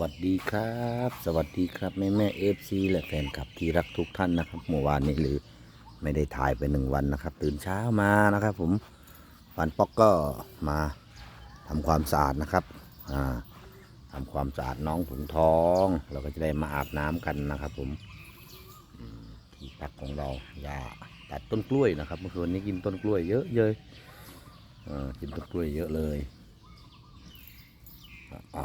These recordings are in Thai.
วัสดีครับ สวัสดีครับแม่แม่เอฟซีและแฟนคลับที่รักทุกท่านนะครับเมื่อวานนี้หรือไม่ได้ถ่ายไปหนึ่งวันนะครับ ตื่นเช้ามานะครับ ผมฟันป๊อกก็มาทำความสะอาดนะครับอ่าทำความสะอาดน้องถุงทอง เราก็จะได้มาอาบน้ำกันนะครับ ผมที่พักของเราอย่าตัดต้นกล้วยนะครับเมื่อคืนนี้กินต้นกล้วยเยอะเลยกินต้นกล้วยเยอะเลยอะ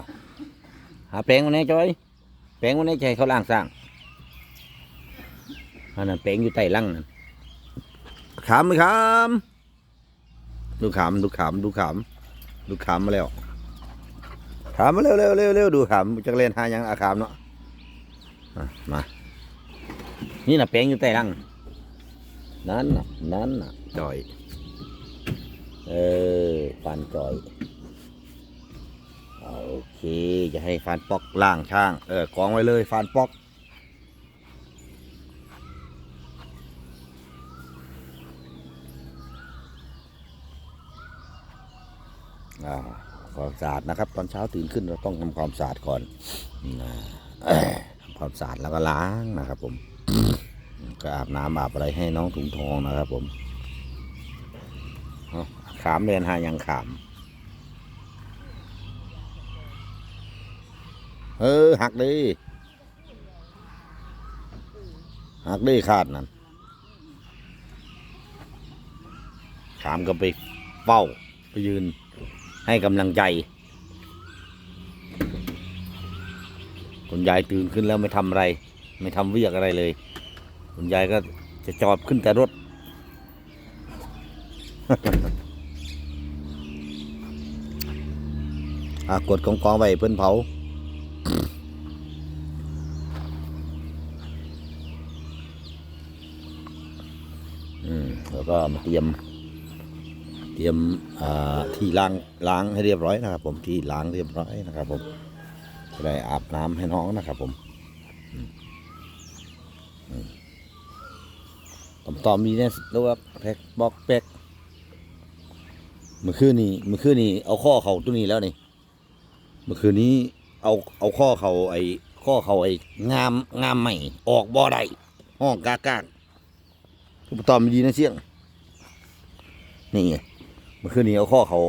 หาแปลงวันนี้จอยแปลงวันนี้ให้เขาล่างสร้างอันนั้นแปลงอยู่ใต้ลังนั่นขามไหมขามดูขามดูขามดูขามดูขามมาแล้วขามมาเร็วเร็วเร็วเร็วดูขามจะเล่นหายังอาขามเนาะมานี่น่ะแปลงอยู่ใต้ลังนั่นน่ะนั่นน่ะจอย เออปานจอย โอเคจะให้ฟานป๊อกล่างช่าง เออกองไว้เลยฟานป๊อก อ่าความสะอาดนะครับ ตอนเช้าตื่นขึ้นเราต้องทำความสะอาดก่อนทำความสะอาดแล้วก็ล้างนะครับ ผม ก็อาบน้ำอาบอะไรให้น้องถุงทองนะครับ ผมขามเรียนหายังขาม เออ หักดิหักดิขาดนั่นขามก็ไปเฝ้าไปยืนให้กำลังใจ คุณยายตื่นขึ้นแล้วไม่ทำอะไร ไม่ทำเวียกอะไรเลย คุณยายก็จะจอดขึ้นแต่รถ อากดกองกองไว้เพิ่อนเผา อืม แล้วก็มาเตรียม เตรียมที่ล้างล้างให้เรียบร้อยนะครับ ผมที่ล้างเรียบร้อยนะครับ ผมจะได้อาบน้ำให้น้องนะครับ ผมอืมอืมตอมตอมมีเนี่ยรู้ว่าแพ็กบอกแพ็กเมื่อคืนนี้เมื่อคืนนี้เอาข้อเขาตัวนี้แล้วนี่เมื่อคืนนี้เอาเอาข้อเขาไอ้ข้อเขาไอ้งามงามใหม่ออกบ่อได้ห้องกากากทุกตอมดีนะเสี่ยง นี่ไงเมื่อคืนนี้เอาข้อเขา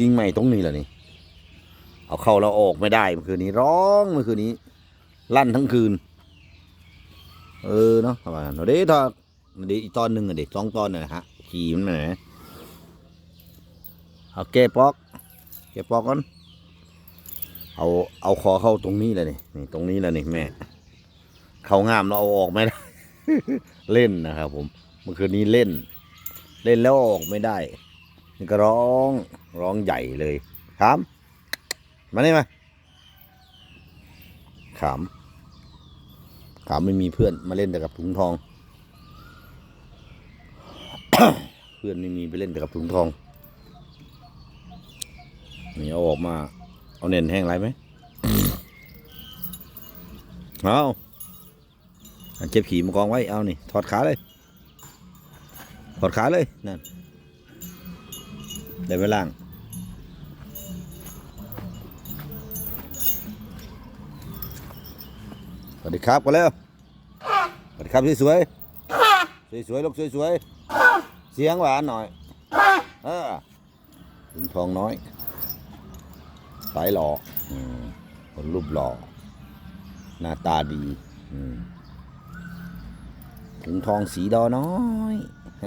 ยิงใหม่ตรงนี้แหละนี่ เอาเข้าเราออกไม่ได้เมื่อคืนนี้ร้องเมื่อคืนนี้ ลั่นทั้งคืน เออเนาะประมาณนั้นเดี๋ยวทอดเดี๋ยวอีกตอนหนึ่งอะเด็กสองตอนน่ะฮะขี่มันมาไหนเอาแกะปอกแกะปอกก่อนเอาเอาคอเข้าตรงนี้เลยนี่นี่ตรงนี้แหละนี่แม่เขางามเราเอาออกไม่ได้ เล่นนะครับผมเมื่อคืนนี้เล่น เล่นแล้วออกไม่ได้นี่ก็ร้องร้องใหญ่เลยขามมานี่มาขามขามไม่มีเพื่อนมาเล่นแต่กับถุงทอง เพื่อนไม่มีไปเล่นแต่กับถุงทองนี่เอาออกมา เอาเน่นแห้งไรไหมเอาเจ็บขี่มากองไว้เอานี่ถอดขาเลย ถอดขาเลยนั่นเดินไปล่างสวัสดีครับกันแล้วสวัสดีครับสวยๆสวยๆลูกสวยๆเสียงหวานหน่อยเออถึงทองน้อย สายหล่อคนรูปหล่อ หน้าตาดีถุงทองสีดอน้อย ห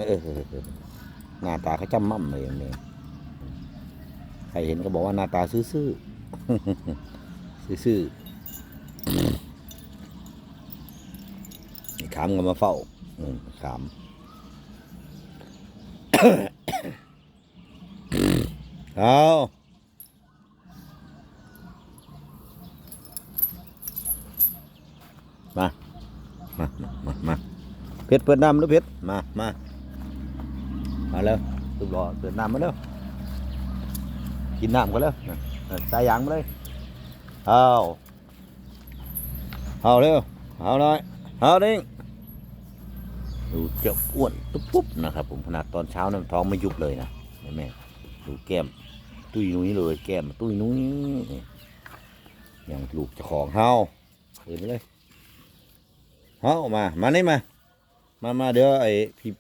น้าตาเขาจำมั่มเลยเนี่ยใครเห็นก็บอกว่าหน้าตาซื่อๆซื่อๆขามก็มาเฝ้าขามเอามา มา มา มามาเพชรเปิดน้ำหรือเพชรมา มา มาแล้วตุกรอเปิดน้ำมาแล้วกินน้ำกันแล้วสายยางมาเลยเอาเอาเร็วเอาหน่อยเอาดิ้งดูเจ้าอ้วนตุ๊บปุ๊บนะครับ ผมขนาดตอนเช้าน้ำท้องไม่ยุบเลยนะแม่ดูแก้ม ตุ้ยนุ้ยเลยแก้มตุ้ยนุ้ยอย่างลูกจ้าของเฮาเปิดไปเลยเฮามามานี่มา มามาเดี๋ยวไอ้พี่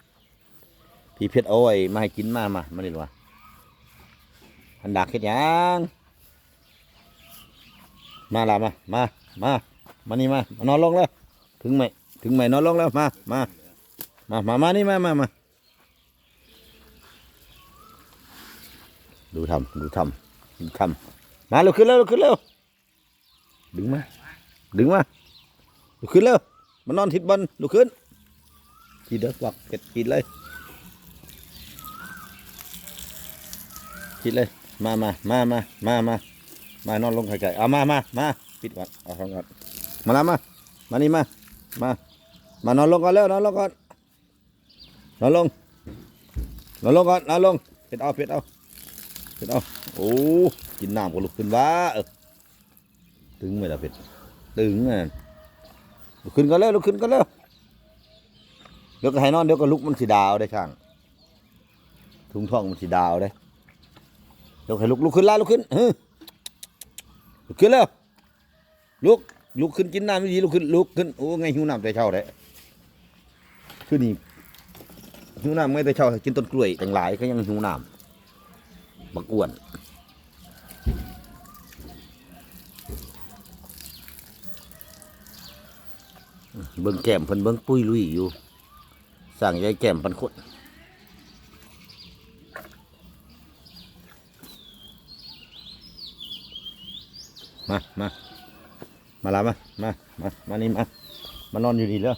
พี่เพชรเอาไอ้มาให้กินมามามานี่ดีกว่าหันดักเฮ็ดยังมาละมา มา มา มานี่มามานอนลงแล้ว ถึงไหมถึงไหมนอนลงแล้ว มา มา มา มา มา นี่มา มา มา ดูทำดูทำดูทำมาลุกขึ้นเร็วลุกขึ้นเร็วดึงมา ดึงมา ลุกขึ้นเร็วมานอนทิดบอลลุกขึ้นทีเด้อวักเป็ดกินเลย กินเลย มามามามามามา มานอนลงไข่ไก่เอามามามาปิดก่อนเอาของก่อนมาแล้วมา มานี่มา มา มานอนลงก่อนเร็วนอนลงก่อน นอนลง นอนลงก่อน นอนลงเป็ดเอาเป็ดเอาเป็ดเอา โอ้ กินน้ำก็ลุกขึ้นว้าเออตึงไหมล่ะเป็ด ตึงอะลุกขึ้นก็เร็วลุกขึ้นก็เร็วเดี๋ยวก็ให้นอนเดี๋ยวก็ลุกมันสีดาวได้ช่างถุงท้องมันสีดาวได้เดี๋ ยวให้ลุกลุกขึ้นล่าลุกขึ้นเฮ้ยลุกขึ้นแล้วลุกลุกขึ้นกินน้ำไม่ดีลุกขึ้นลุกขึ้นโอ้ไงหิวน้ำแต่เช้าเลยคือนี่หิวน้ำไม่แต่เช้ากินต้นกล้วยต่างหลายก็ยังหิวน้ำบักอ้วนเบิ่งแก้มเพิ่นเบิ่งปุ้ยลุยอยู่สั่งยายแก้มปันคน มามามาละมามามามานี่มามานอนอยู่นี่เลย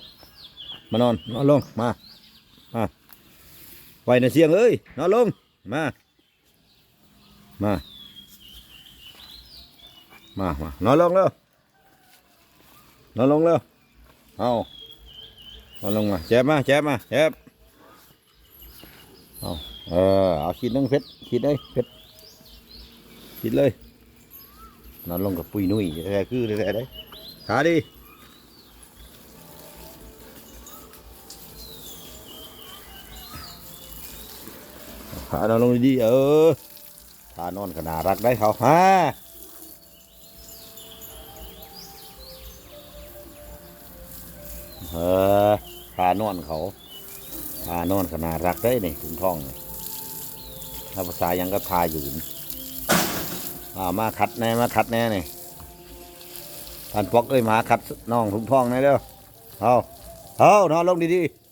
มานอนนอนลงมามาไว้ในเสียงเอ้ยนอนลงมามามามานอนลงแล้วนอนลงแล้วเอาเอาลงมาแจ็บมาแจ็บมาแจ็บเอาเออเอาขีดนึงเพชรขีดได้เพชรขีดเลย นอนลงกับปุยนุ่ยแท้คือแท้ได้ขาดีขานอนลงดีเออขานอนขนาดรักได้เขาฮะเออพานอนเขาพานอนขนาดรักได้นี่ถุงท้องนี่ถ้าภาษายังก็ทาอยู่นี่ อ่ามาขัดแน่มาขัดแน่นี่ท่านปอกเอ้ยมาขัดน้องถุงทองนี่เร็วเอาเอานอนลงดีๆ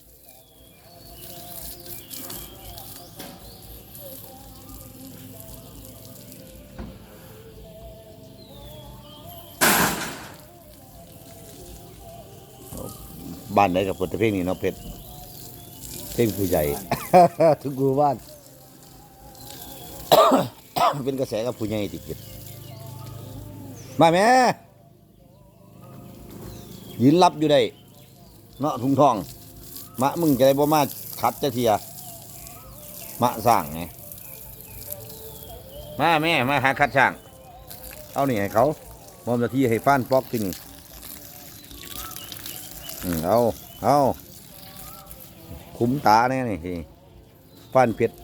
บ้านไหนกับผลเพลงนี่เนาะเพชรเพลงผู้ใหญ่ ถึงกูบ้าน เป็นกระแสกับผู้ใหญ่ติดเก็บมาแม่ยืนรับอยู่ได้เนาะถุงทอง มะมึงจะได้บ่มาขัดจะเทียมะสร้างไงมาแม่มาหาคัดช่าง เอานี่ให้เขามอมหนาที่ให้ฟ้านปอกที่นี่อืมเอาเอาคุ้มตาแน่นี่ที่ฟ้านเพชร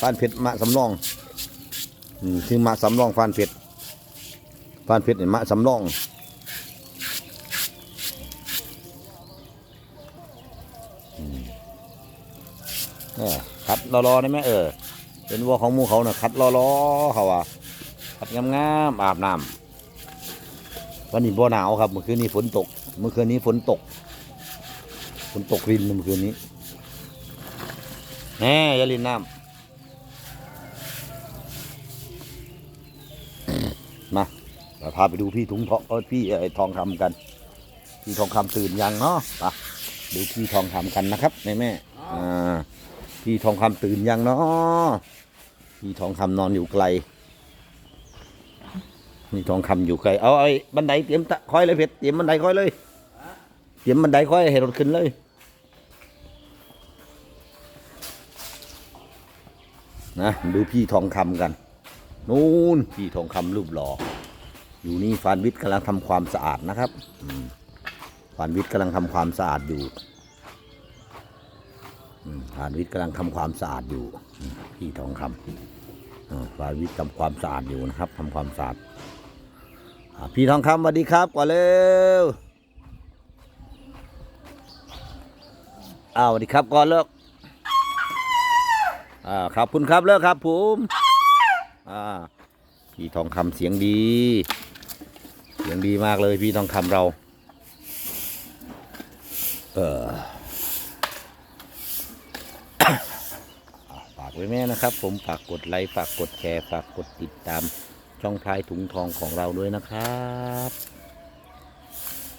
ฟ้านเพชรมะสำรอง คือมะสำรองฟานเพชรฟานเพชรเนี่ยมะสำรองเออคัดรอๆได้ไหมเออ เป็นวัวของมูเขาเน่ะคัดรอๆเขาว่าคัดงามๆอาบน้ำวันนี้บ่หนาวครับเมื่อคืนนี้ฝนตก เมื่อคืนนี้ฝนตกฝนตกรินเมื่อคืนนี้แหมยาลินน้ำ มาเราพาไปดูพี่ถุงทองเออพี่ไอ้ทองคำกัน พี่ทองคำตื่นยังเนาะไปดูพี่ทองคำกันนะครับแม่แม่พี่ทองคำตื่นยังเนาะพี่ทองคำนอนอยู่ไกลนี่ทองคำอยู่ไกลเอาไอ้บันไดเตรียมตะคอยเลยเพชรเตรียมบันไดคอยเลยเตรียมบันไดคอยให้รถขึ้นเลยนะดูพี่ทองคำกัน นู่นพี่ทองคำรูปหล่ออยู่นี่ฟานวิทย์กำลังทำความสะอาดนะครับฟานวิทย์กำลังทำความสะอาดอยู่ฟานวิทย์กำลังทำความสะอาดอยู่พี่ทองคำอ่าฟานวิทย์ทำความสะอาดอยู่นะครับทำความสะอาดพี่ทองคำสวัสดีครับก่อนเร็วอ้าวสวัสดีครับก่อนเลิกอ่าขอบคุณครับเลิกครับผม อ่าพี่ทองคำเสียงดี เสียงดีมากเลยพี่ทองคำเรา เออฝากไว้แม่นะครับ ผมฝากกดไลค์ฝากกดแชร์ฝากกดติดตามช่องพลายถุงทองของเราด้วยนะครับ